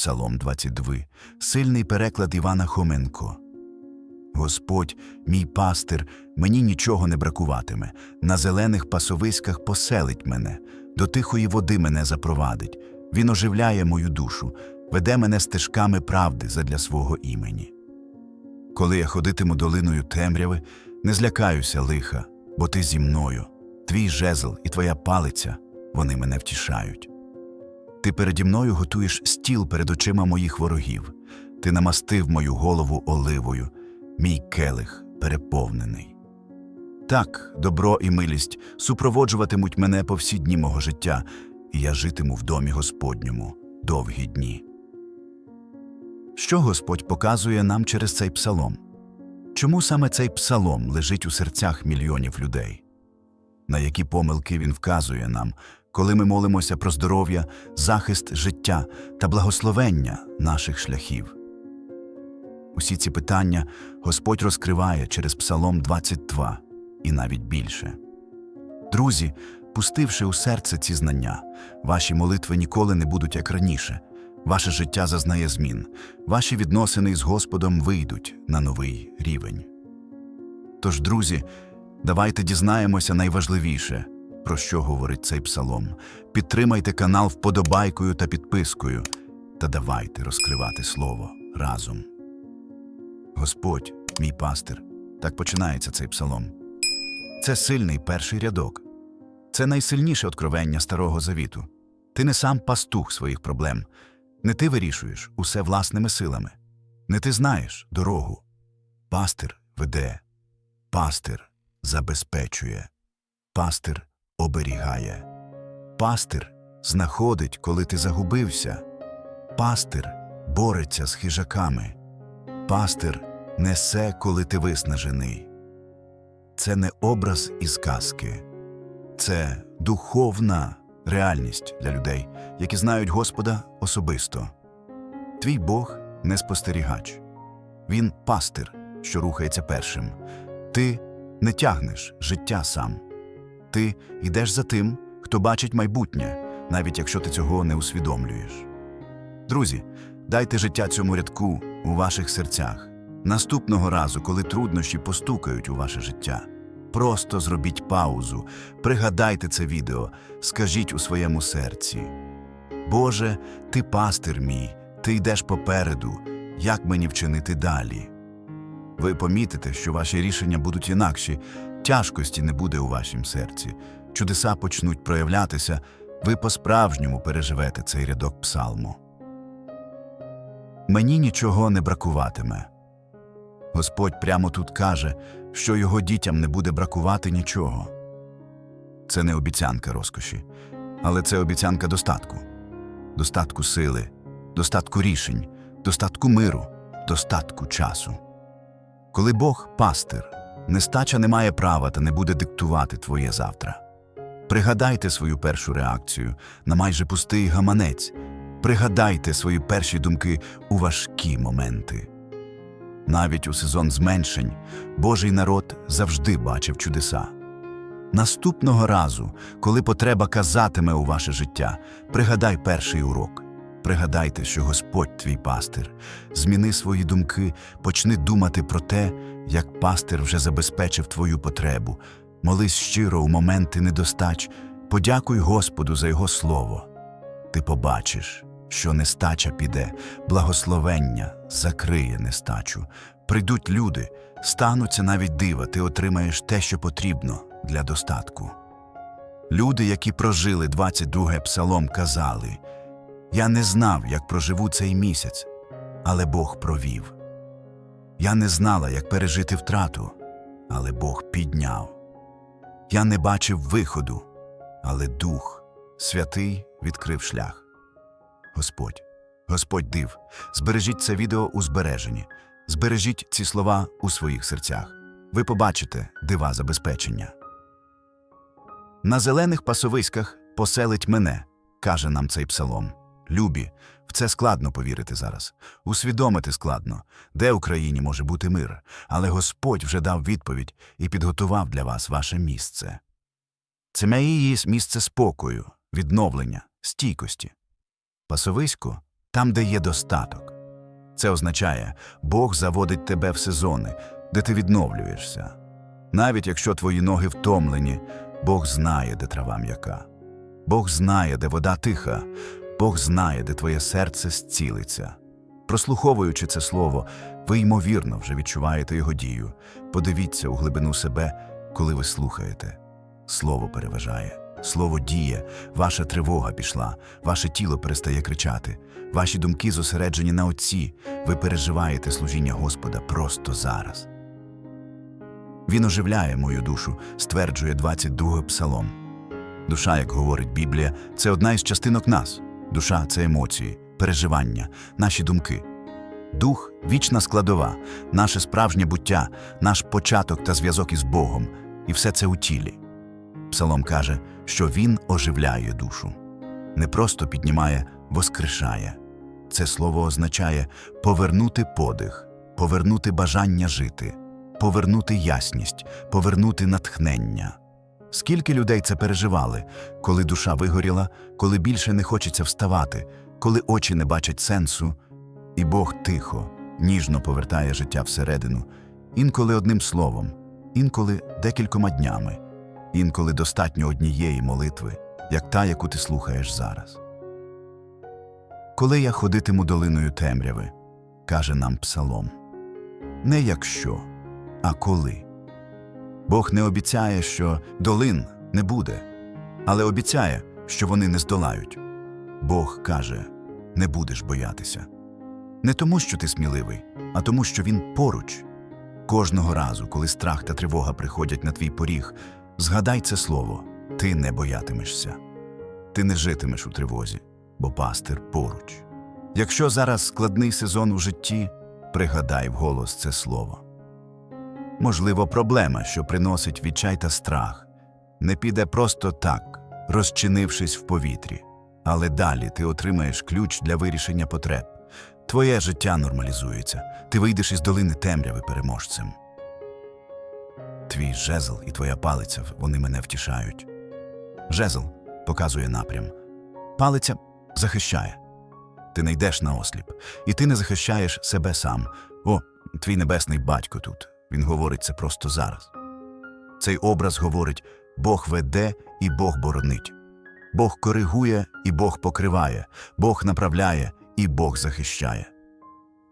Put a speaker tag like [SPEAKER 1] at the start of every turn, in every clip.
[SPEAKER 1] Псалом 22, сильний переклад Івана Хоменко. Господь, мій пастир, мені нічого не бракуватиме, на зелених пасовиськах поселить мене, до тихої води мене запровадить. Він оживляє мою душу, веде мене стежками правди задля свого імені. Коли я ходитиму долиною темряви, не злякаюся лиха, бо ти зі мною, твій жезл і твоя палиця, вони мене втішають. Ти переді мною готуєш стіл перед очима моїх ворогів, ти намастив мою голову оливою, мій келих переповнений. Так, добро і милість супроводжуватимуть мене по всі дні мого життя, і я житиму в домі Господньому довгі дні. Що Господь показує нам через цей псалом? Чому саме цей псалом лежить у серцях мільйонів людей? На які помилки він вказує нам, коли ми молимося про здоров'я, захист життя та благословення наших шляхів? Усі ці питання Господь розкриває через Псалом 22 і навіть більше. Друзі, пустивши у серце ці знання, ваші молитви ніколи не будуть як раніше. Ваше життя зазнає змін, ваші відносини з Господом вийдуть на новий рівень. Тож, друзі, давайте дізнаємося найважливіше, про що говорить цей псалом. Підтримайте канал вподобайкою та підпискою, та давайте розкривати слово разом. Господь, мій пастир, так починається цей псалом. Це сильний перший рядок. Це найсильніше откровення Старого Завіту. Ти не сам пастух своїх проблем, не ти вирішуєш усе власними силами, не ти знаєш дорогу. Пастир веде, пастир забезпечує, пастир оберігає, пастир знаходить, коли ти загубився, пастир бореться з хижаками, пастир несе, коли ти виснажений. Це не образ із казки, це духовна реальність для людей, які знають Господа особисто. Твій Бог не спостерігач, він пастир, що рухається першим. Ти не тягнеш життя сам. Ти йдеш за тим, хто бачить майбутнє, навіть якщо ти цього не усвідомлюєш. Друзі, дайте життя цьому рядку у ваших серцях. Наступного разу, коли труднощі постукають у ваше життя, просто зробіть паузу, пригадайте це відео, скажіть у своєму серці: Боже, ти пастир мій, ти йдеш попереду, як мені вчинити далі? Ви помітите, що ваші рішення будуть інакші, тяжкості не буде у вашім серці, чудеса почнуть проявлятися, ви по-справжньому переживете цей рядок псалму. Мені нічого не бракуватиме. Господь прямо тут каже, що його дітям не буде бракувати нічого. Це не обіцянка розкоші, але це обіцянка достатку, достатку сили, достатку рішень, достатку миру, достатку часу. Коли Бог пастир, нестача не має права та не буде диктувати твоє завтра. Пригадайте свою першу реакцію на майже пустий гаманець, пригадайте свої перші думки у важкі моменти. Навіть у сезон зменшень Божий народ завжди бачив чудеса. Наступного разу, коли потреба казатиме у ваше життя, пригадай перший урок. Пригадайте, що Господь твій пастир. Зміни свої думки, почни думати про те, як пастир вже забезпечив твою потребу. Молись щиро у моменти недостач, подякуй Господу за Його слово. Ти побачиш, що нестача піде, благословення закриє нестачу. Прийдуть люди, стануться навіть дива, ти отримаєш те, що потрібно для достатку. Люди, які прожили 22 псалом, казали Я не знав, як проживу цей місяць, але Бог провів. Я не знала, як пережити втрату, але Бог підняв. Я не бачив виходу, але Дух Святий відкрив шлях. Господь, Господь див, збережіть це відео у збереженні, збережіть ці слова у своїх серцях. Ви побачите дива забезпечення. На зелених пасовиськах поселить мене, каже нам цей псалом. Любі, в це складно повірити зараз. Усвідомити складно, де Україні може бути мир, але Господь вже дав відповідь і підготував для вас ваше місце. Це її місце спокою, відновлення, стійкості. Пасовисько там, де є достаток. Це означає, Бог заводить тебе в сезони, де ти відновлюєшся. Навіть якщо твої ноги втомлені, Бог знає, де трава м'яка. Бог знає, де вода тиха, Бог знає, де твоє серце зцілиться. Прослуховуючи це слово, ви ймовірно вже відчуваєте його дію. Подивіться у глибину себе, коли ви слухаєте. Слово переважає, слово діє, ваша тривога пішла, ваше тіло перестає кричати, ваші думки зосереджені на Отці, ви переживаєте служіння Господа просто зараз. Він оживляє мою душу, стверджує 22 псалом. Душа, як говорить Біблія, це одна із частинок нас. Душа це емоції, переживання, наші думки. Дух вічна складова, наше справжнє буття, наш початок та зв'язок із Богом, і все це у тілі. Псалом каже, що він оживляє душу, не просто піднімає, воскрешає. Це слово означає повернути подих, повернути бажання жити, повернути ясність, повернути натхнення. Скільки людей це переживали, коли душа вигоріла, коли більше не хочеться вставати, коли очі не бачать сенсу, і Бог тихо, ніжно повертає життя всередину, інколи одним словом, інколи декількома днями, інколи достатньо однієї молитви, як та, яку ти слухаєш зараз. Коли я ходитиму долиною темряви, каже нам псалом, не якщо, а коли. Бог не обіцяє, що долин не буде, але обіцяє, що вони не здолають. Бог каже: не будеш боятися. Не тому, що ти сміливий, а тому, що він поруч. Кожного разу, коли страх та тривога приходять на твій поріг, згадай це слово: ти не боятимешся. Ти не житимеш у тривозі, бо пастир поруч. Якщо зараз складний сезон у житті, пригадай вголос це слово. Можливо, проблема, що приносить відчай та страх, не піде просто так, розчинившись в повітрі, але далі ти отримаєш ключ для вирішення потреб. Твоє життя нормалізується, ти вийдеш із долини темряви переможцем. Твій жезл і твоя палиця вони мене втішають. Жезл показує напрям, палиця захищає. Ти не йдеш на осліп, і ти не захищаєш себе сам. О, твій небесний батько тут. Він говорить це просто зараз. Цей образ говорить: Бог веде і Бог боронить. Бог коригує і Бог покриває, Бог направляє і Бог захищає.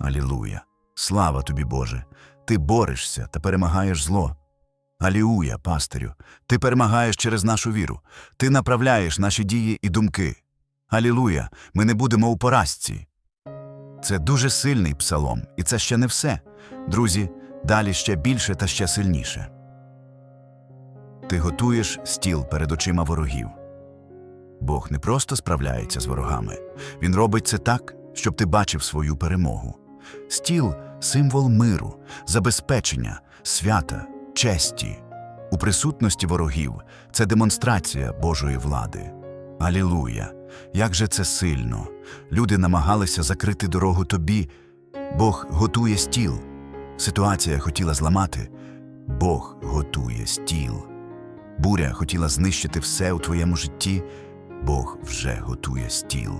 [SPEAKER 1] Алілуя! Слава тобі, Боже! Ти борешся та перемагаєш зло. Алілуя, пастирю! Ти перемагаєш через нашу віру, ти направляєш наші дії і думки. Алілуя! Ми не будемо у поразці. Це дуже сильний псалом, і це ще не все. Друзі, далі ще більше та ще сильніше. Ти готуєш стіл перед очима ворогів. Бог не просто справляється з ворогами, Він робить це так, щоб ти бачив свою перемогу. Стіл символ миру, забезпечення, свята, честі. У присутності ворогів це демонстрація Божої влади. Алілуя! Як же це сильно! Люди намагалися закрити дорогу тобі. Бог готує стіл. Ситуація хотіла зламати. Бог готує стіл. Буря хотіла знищити все у твоєму житті. Бог вже готує стіл.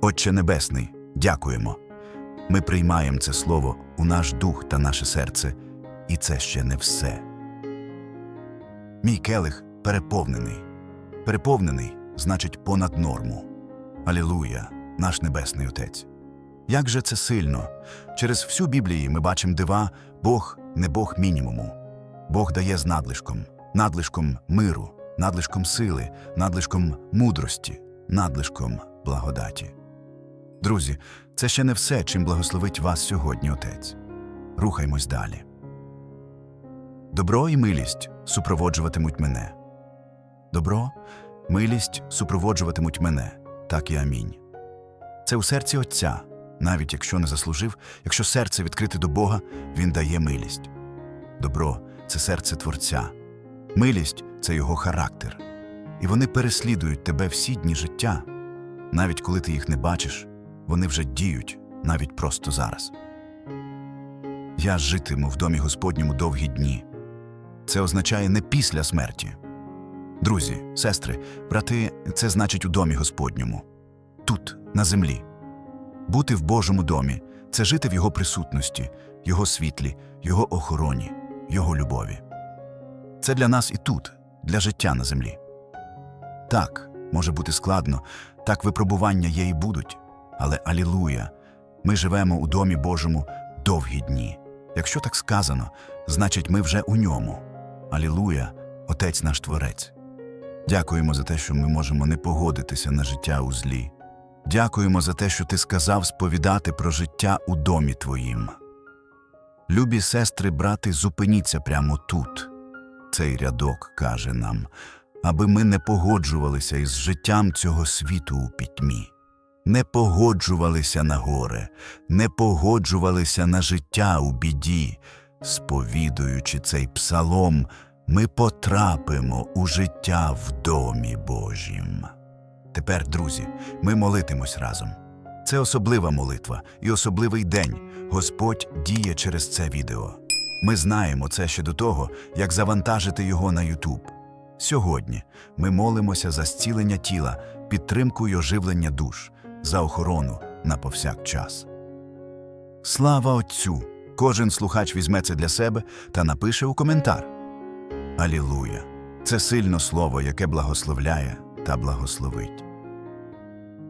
[SPEAKER 1] Отче Небесний, дякуємо. Ми приймаємо це слово у наш дух та наше серце, і це ще не все. Мій келих переповнений. Переповнений значить понад норму. Алілуя, наш Небесний Отець. Як же це сильно! Через всю Біблію ми бачимо дива, Бог не Бог мінімуму. Бог дає з надлишком, надлишком миру, надлишком сили, надлишком мудрості, надлишком благодаті. Друзі, це ще не все, чим благословить вас сьогодні Отець. Рухаймось далі. Добро і милість супроводжуватимуть мене. Добро, милість супроводжуватимуть мене, так і амінь. Це у серці Отця, навіть якщо не заслужив, якщо серце відкрите до Бога, Він дає милість. Добро це серце Творця, милість це його характер. І вони переслідують тебе всі дні життя. Навіть коли ти їх не бачиш, вони вже діють навіть просто зараз. Я житиму в домі Господньому довгі дні. Це означає не після смерті. Друзі, сестри, брати, це значить у домі Господньому, тут, на землі. Бути в Божому домі це жити в Його присутності, Його світлі, Його охороні, Його любові. Це для нас і тут, для життя на землі. Так, може бути складно, так випробування є і будуть, але алілуя, ми живемо у домі Божому довгі дні. Якщо так сказано, значить ми вже у ньому. Алілуя, Отець наш Творець. Дякуємо за те, що ми можемо не погодитися на життя у злі. Дякуємо за те, що ти сказав сповідати про життя у домі твоїм. Любі сестри, брати, зупиніться прямо тут. Цей рядок каже нам, аби ми не погоджувалися із життям цього світу у пітьмі, не погоджувалися на горе, не погоджувалися на життя у біді. Сповідуючи цей псалом, ми потрапимо у життя в домі Божім. Тепер, друзі, ми молитимось разом. Це особлива молитва і особливий день. Господь діє через це відео. Ми знаємо це ще до того, як завантажити його на Ютуб. Сьогодні ми молимося за зцілення тіла, підтримку й оживлення душ, за охорону на повсякчас. Слава Отцю! Кожен слухач візьме це для себе та напише у коментар. Алілуя! Це сильно слово, яке благословляє та благословить.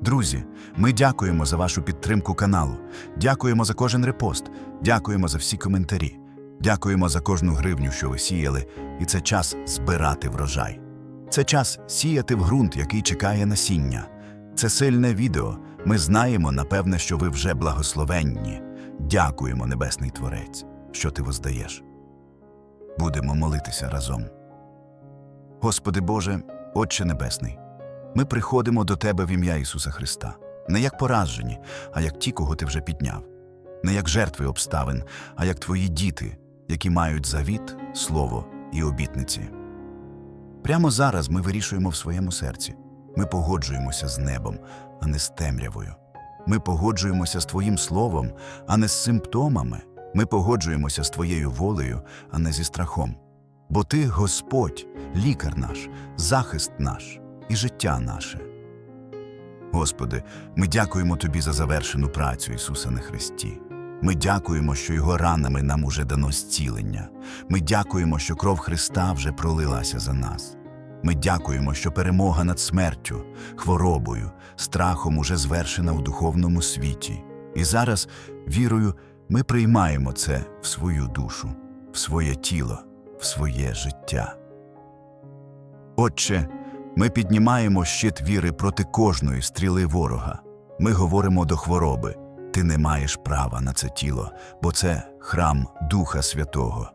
[SPEAKER 1] Друзі, ми дякуємо за вашу підтримку каналу, дякуємо за кожен репост, дякуємо за всі коментарі, дякуємо за кожну гривню, що ви сіяли, і це час збирати врожай. Це час сіяти в ґрунт, який чекає насіння. Це сильне відео. Ми знаємо, напевне, що ви вже благословенні. Дякуємо, Небесний Творець, що ти воздаєш. Будемо молитися разом. Господи Боже, Отче Небесний, ми приходимо до Тебе в ім'я Ісуса Христа, не як поражені, а як ті, кого Ти вже підняв, не як жертви обставин, а як Твої діти, які мають завіт, слово і обітниці. Прямо зараз ми вирішуємо в своєму серці. Ми погоджуємося з небом, а не з темрявою. Ми погоджуємося з Твоїм словом, а не з симптомами. Ми погоджуємося з Твоєю волею, а не зі страхом. Бо Ти, Господь, лікар наш, захист наш і життя наше. Господи, ми дякуємо Тобі за завершену працю Ісуса на Христі. Ми дякуємо, що Його ранами нам уже дано зцілення. Ми дякуємо, що кров Христа вже пролилася за нас. Ми дякуємо, що перемога над смертю, хворобою, страхом уже звершена у духовному світі. І зараз, вірою, ми приймаємо це в свою душу, в своє тіло, в своє життя. Отче, ми піднімаємо щит віри проти кожної стріли ворога. Ми говоримо до хвороби. Ти не маєш права на це тіло, бо це храм Духа Святого.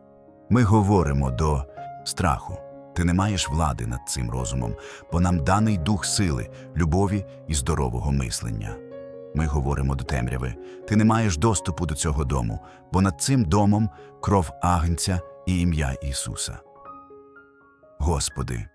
[SPEAKER 1] Ми говоримо до страху. Ти не маєш влади над цим розумом, бо нам даний дух сили, любові і здорового мислення. Ми говоримо до темряви. Ти не маєш доступу до цього дому, бо над цим домом кров Агнця і ім'я Ісуса. Господи,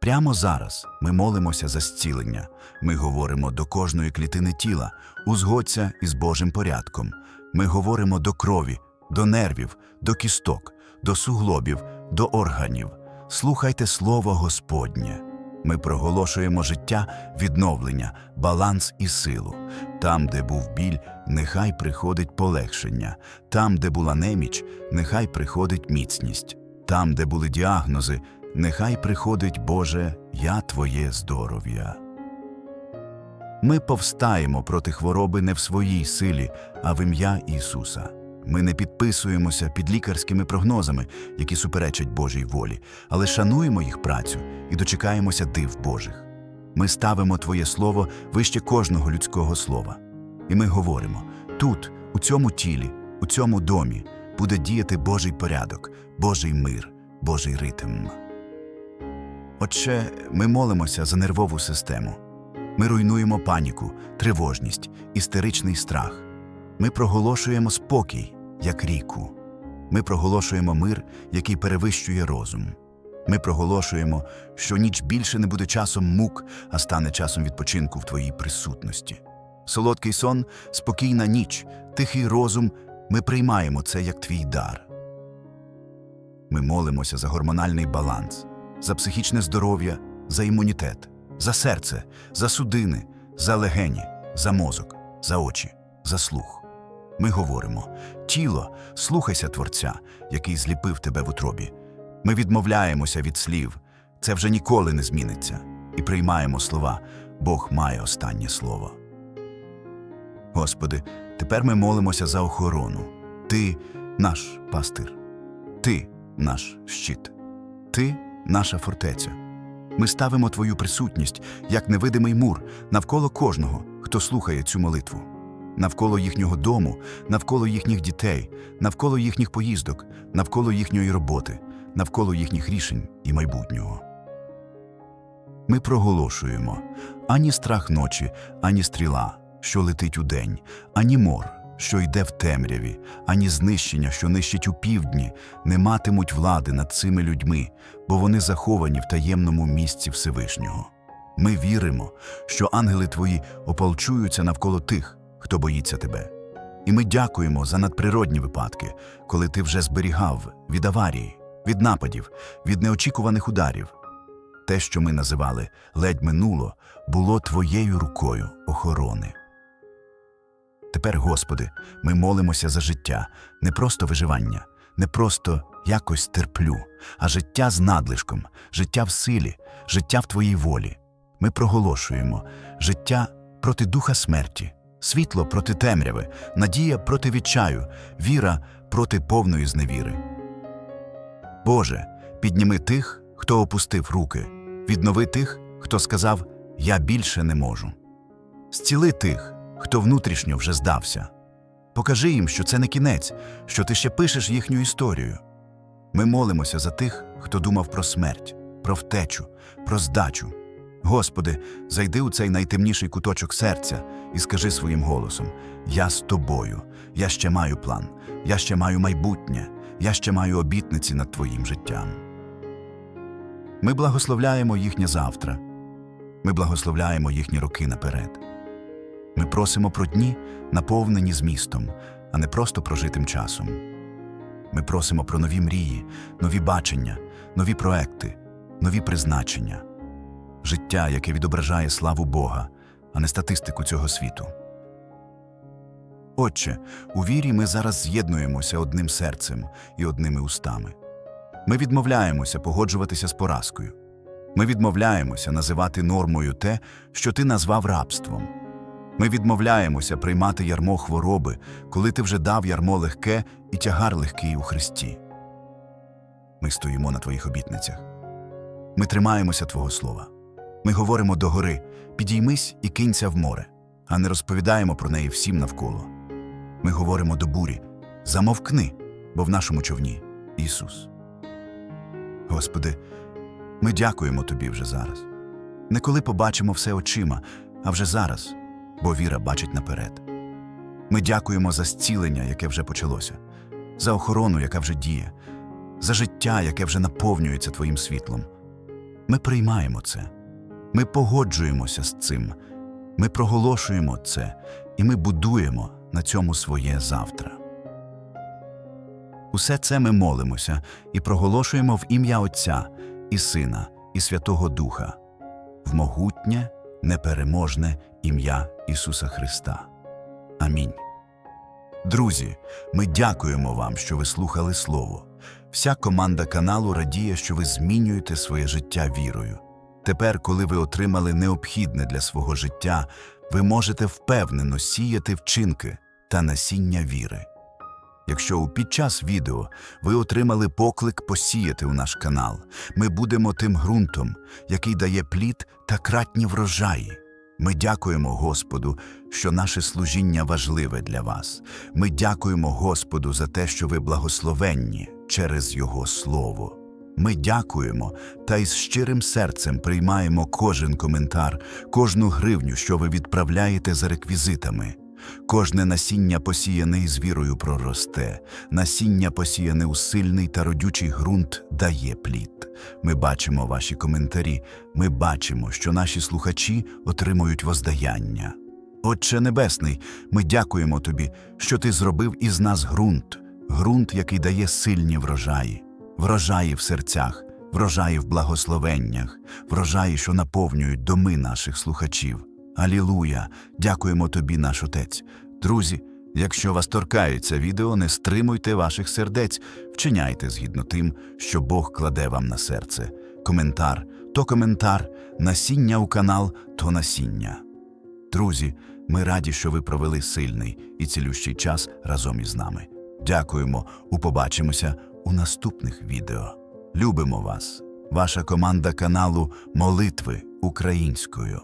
[SPEAKER 1] прямо зараз ми молимося за зцілення. Ми говоримо до кожної клітини тіла, узгодься із Божим порядком. Ми говоримо до крові, до нервів, до кісток, до суглобів, до органів. Слухайте Слово Господнє. Ми проголошуємо життя, відновлення, баланс і силу. Там, де був біль, нехай приходить полегшення. Там, де була неміч, нехай приходить міцність. Там, де були діагнози, нехай приходить Боже, я Твоє здоров'я. Ми повстаємо проти хвороби не в своїй силі, а в ім'я Ісуса. Ми не підписуємося під лікарськими прогнозами, які суперечать Божій волі, але шануємо їх працю і дочекаємося див Божих. Ми ставимо Твоє Слово вище кожного людського слова. І ми говоримо: тут, у цьому тілі, у цьому домі, буде діяти Божий порядок, Божий мир, Божий ритм. Отже, ми молимося за нервову систему. Ми руйнуємо паніку, тривожність, істеричний страх. Ми проголошуємо спокій, як ріку. Ми проголошуємо мир, який перевищує розум. Ми проголошуємо, що ніч більше не буде часом мук, а стане часом відпочинку в твоїй присутності. Солодкий сон, спокійна ніч, тихий розум. Ми приймаємо це як твій дар. Ми молимося за гормональний баланс, за психічне здоров'я, за імунітет, за серце, за судини, за легені, за мозок. за очі, за слух. Ми говоримо: тіло, слухайся Творця, який зліпив тебе в утробі. Ми відмовляємося від слів, це вже ніколи не зміниться, і приймаємо слова Бог має останнє слово. Господи, тепер ми молимося за охорону. Ти наш пастир, Ти наш щит, Ти наша фортеця. Ми ставимо Твою присутність як невидимий мур навколо кожного, хто слухає цю молитву, навколо їхнього дому, навколо їхніх дітей, навколо їхніх поїздок, навколо їхньої роботи, навколо їхніх рішень і майбутнього. Ми проголошуємо ані страх ночі, ані стріла, що летить у день, ані мор, що йде в темряві, ані знищення, що нищить у півдні, не матимуть влади над цими людьми, бо вони заховані в таємному місці Всевишнього. Ми віримо, що ангели твої ополчуються навколо тих, хто боїться тебе. І ми дякуємо за надприродні випадки, коли ти вже зберігав від аварії, від нападів, від неочікуваних ударів. Те, що ми називали ледь минуло, було твоєю рукою охорони. Тепер, Господи, ми молимося за життя, не просто виживання, не просто якось терплю, а життя з надлишком, життя в силі, життя в Твоїй волі. Ми проголошуємо життя проти духа смерті, світло проти темряви, надія проти відчаю, віра проти повної зневіри. Боже, підніми тих, хто опустив руки, віднови тих, хто сказав Я більше не можу. Зціли тих, хто внутрішньо вже здався. Покажи їм, що це не кінець, що ти ще пишеш їхню історію. Ми молимося за тих, хто думав про смерть, про втечу, про здачу. Господи, зайди у цей найтемніший куточок серця і скажи своїм голосом: Я з тобою, я ще маю план, я ще маю майбутнє, я ще маю обітниці над Твоїм життям. Ми благословляємо їхнє завтра, ми благословляємо їхні роки наперед. Ми просимо про дні, наповнені змістом, а не просто прожитим часом. Ми просимо про нові мрії, нові бачення, нові проекти, нові призначення, життя, яке відображає славу Бога, а не статистику цього світу. Отче, у вірі ми зараз з'єднуємося одним серцем і одними устами. Ми відмовляємося погоджуватися з поразкою. Ми відмовляємося називати нормою те, що ти назвав рабством. Ми відмовляємося приймати ярмо хвороби, коли ти вже дав ярмо легке і тягар легкий у Христі. Ми стоїмо на твоїх обітницях. Ми тримаємося Твого слова. Ми говоримо до гори підіймись і кинься в море, а не розповідаємо про неї всім навколо. Ми говоримо до бурі замовкни, бо в нашому човні Ісус. Господи, ми дякуємо Тобі вже зараз. Не коли побачимо все очима, а вже зараз, бо віра бачить наперед. Ми дякуємо за зцілення, яке вже почалося, за охорону, яка вже діє, за життя, яке вже наповнюється Твоїм світлом. Ми приймаємо це, ми погоджуємося з цим, ми проголошуємо це, і ми будуємо на цьому своє завтра. Усе це ми молимося і проголошуємо в ім'я Отця і Сина, і Святого Духа, в могутнє, непереможне ім'я Ісуса Христа. Амінь. Друзі, ми дякуємо вам, що ви слухали Слово. Вся команда каналу радіє, що ви змінюєте своє життя вірою. Тепер, коли ви отримали необхідне для свого життя, ви можете впевнено сіяти вчинки та насіння віри. Якщо під час відео ви отримали поклик посіяти у наш канал, ми будемо тим ґрунтом, який дає плід та кратні врожаї. Ми дякуємо Господу, що наше служіння важливе для вас. Ми дякуємо Господу за те, що ви благословенні через Його Слово. Ми дякуємо та із щирим серцем приймаємо кожен коментар, кожну гривню, що ви відправляєте за реквізитами. Кожне насіння посіяне із вірою проросте, насіння посіяне у сильний та родючий ґрунт дає плід. Ми бачимо ваші коментарі, ми бачимо, що наші слухачі отримують воздаяння. Отче Небесний, ми дякуємо Тобі, що Ти зробив із нас ґрунт, ґрунт, який дає сильні врожаї, врожаї в серцях, врожаї в благословеннях, врожаї, що наповнюють доми наших слухачів. Алілуя! Дякуємо тобі, наш Отець. Друзі, якщо вас торкається відео, не стримуйте ваших сердець, вчиняйте згідно тим, що Бог кладе вам на серце. Коментар то коментар, насіння у канал то насіння. Друзі, ми раді, що ви провели сильний і цілющий час разом із нами. Дякуємо, упобачимося у наступних відео. Любимо вас, ваша команда каналу Молитви українською.